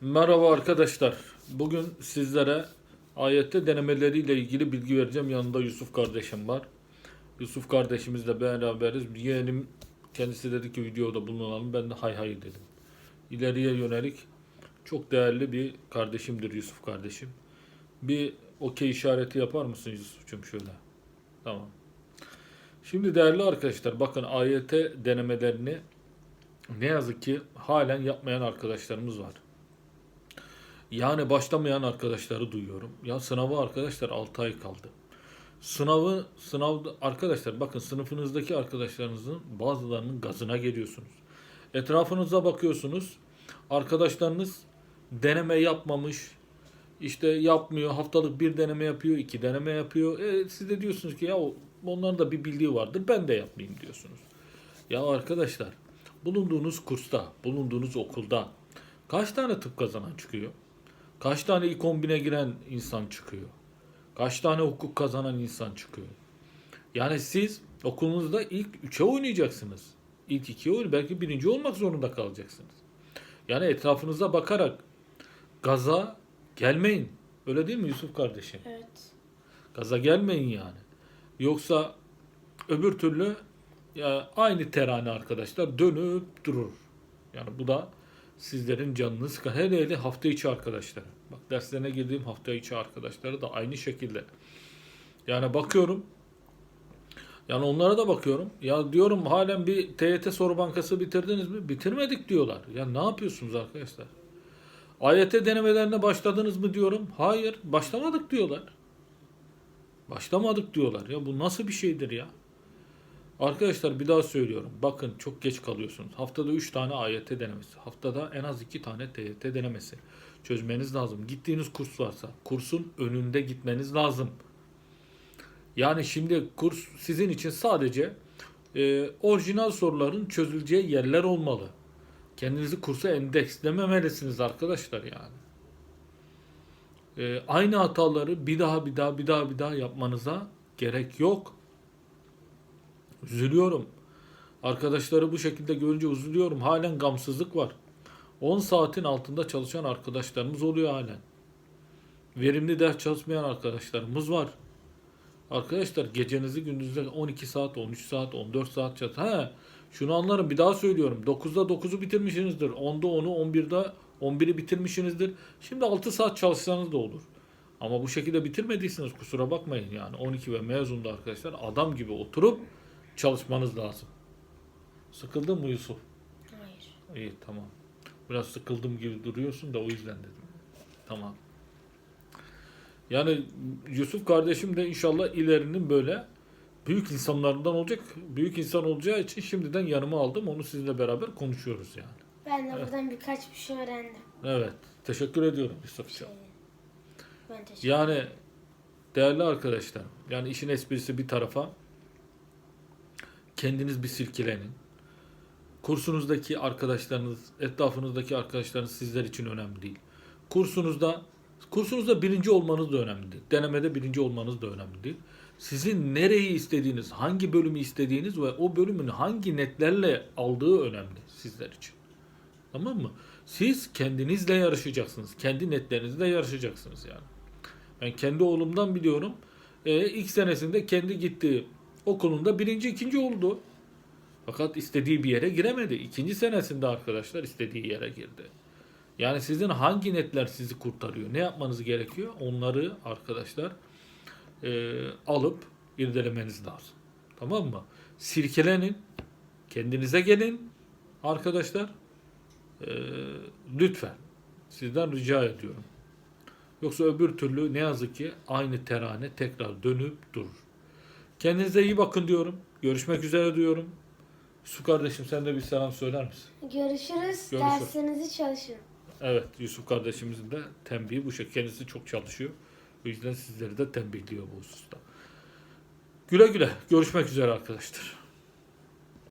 Merhaba arkadaşlar. Bugün sizlere ayette denemeleriyle ilgili bilgi vereceğim. Yanında Yusuf kardeşim var. Yusuf kardeşimizle beraberiz. Yeğenim kendisi dedi ki videoda bulunalım. Ben de hay hay dedim. İleriye yönelik çok değerli bir kardeşimdir Yusuf kardeşim. Bir okey işareti yapar mısın Yusuf'cum şöyle? Tamam. Şimdi değerli arkadaşlar bakın AYT denemelerini ne yazık ki halen yapmayan arkadaşlarımız var. Yani başlamayan arkadaşları duyuyorum. Ya sınavı arkadaşlar 6 ay kaldı. Sınavı sınavda arkadaşlar bakın sınıfınızdaki arkadaşlarınızın bazılarının gazına geliyorsunuz. Etrafınıza bakıyorsunuz. Arkadaşlarınız deneme yapmamış. işte yapmıyor. Haftalık bir deneme yapıyor, iki deneme yapıyor. E, siz de diyorsunuz ki ya onların da bir bildiği vardır. Ben de yapmayayım diyorsunuz. Ya arkadaşlar bulunduğunuz kursta, bulunduğunuz okulda kaç tane tıp kazanan çıkıyor? Kaç tane ilk 11'e giren insan çıkıyor? Kaç tane hukuk kazanan insan çıkıyor? Yani siz okulunuzda ilk 3'e oynayacaksınız. İlk 2'ye oyn belki birinci olmak zorunda kalacaksınız. Yani etrafınıza bakarak gaza gelmeyin. Öyle değil mi Yusuf kardeşim? Evet. Gaza gelmeyin yani. Yoksa öbür türlü ya aynı terane arkadaşlar dönüp durur. Yani bu da sizlerin canını sıkar. Hele hele hafta içi arkadaşlar. Bak derslerine girdiğim hafta içi arkadaşları da aynı şekilde. Yani bakıyorum. Yani onlara da bakıyorum. Ya diyorum halen bir TYT soru bankası bitirdiniz mi? Bitirmedik diyorlar. Ya ne yapıyorsunuz arkadaşlar? AYT denemelerine başladınız mı diyorum. Hayır başlamadık diyorlar. Başlamadık diyorlar. Ya bu nasıl bir şeydir ya? Arkadaşlar bir daha söylüyorum. Bakın çok geç kalıyorsunuz. Haftada 3 tane AYT denemesi. Haftada en az 2 tane TYT denemesi. Çözmeniz lazım. Gittiğiniz kurs varsa kursun önünde gitmeniz lazım. Yani şimdi kurs sizin için sadece e, orijinal soruların çözüleceği yerler olmalı. Kendinizi kursa endekslememelisiniz arkadaşlar yani. E, aynı hataları bir daha bir daha bir daha bir daha yapmanıza gerek yok. Üzülüyorum. Arkadaşları bu şekilde görünce üzülüyorum. Halen gamsızlık var. 10 saatin altında çalışan arkadaşlarımız oluyor halen. Verimli ders çalışmayan arkadaşlarımız var. Arkadaşlar gecenizi gündüzde 12 saat, 13 saat, 14 saat çalışın. He, şunu anlarım bir daha söylüyorum. 9'da 9'u bitirmişsinizdir. 10'da 10'u, 11'de 11'i bitirmişsinizdir. Şimdi 6 saat çalışsanız da olur. Ama bu şekilde bitirmediyseniz kusura bakmayın yani 12 ve mezunda arkadaşlar adam gibi oturup çalışmanız lazım. Sıkıldın mı Yusuf? Hayır. İyi tamam. Biraz sıkıldım gibi duruyorsun da o yüzden dedim. Tamam. Yani Yusuf kardeşim de inşallah ilerinin böyle büyük insanlarından olacak. Büyük insan olacağı için şimdiden yanıma aldım. Onu sizinle beraber konuşuyoruz yani. Ben de buradan birkaç bir şey öğrendim. Evet. Teşekkür ediyorum Yusuf'cığım. Ben teşekkür Yani değerli arkadaşlar, yani işin esprisi bir tarafa kendiniz bir silkelenin. Kursunuzdaki arkadaşlarınız, etrafınızdaki arkadaşlarınız sizler için önemli değil. Kursunuzda kursunuzda birinci olmanız da önemli değil. Denemede birinci olmanız da önemli değil. Sizin nereyi istediğiniz, hangi bölümü istediğiniz ve o bölümün hangi netlerle aldığı önemli sizler için. Tamam mı? Siz kendinizle yarışacaksınız. Kendi netlerinizle yarışacaksınız yani. Ben kendi oğlumdan biliyorum. Ee, ilk senesinde kendi gittiği okulunda birinci, ikinci oldu. Fakat istediği bir yere giremedi. İkinci senesinde arkadaşlar istediği yere girdi. Yani sizin hangi netler sizi kurtarıyor? Ne yapmanız gerekiyor? Onları arkadaşlar e, alıp irdelemeniz lazım. Tamam mı? Sirkelenin. Kendinize gelin arkadaşlar. E, lütfen. Sizden rica ediyorum. Yoksa öbür türlü ne yazık ki aynı terane tekrar dönüp durur. Kendinize iyi bakın diyorum. Görüşmek üzere diyorum. Su kardeşim sen de bir selam söyler misin? Görüşürüz. Görüşürüz. Derslerinizi çalışın. Evet Yusuf kardeşimizin de tembihi bu şekilde. Kendisi çok çalışıyor. O yüzden sizleri de tembihliyor bu hususta. Güle güle. Görüşmek üzere arkadaşlar.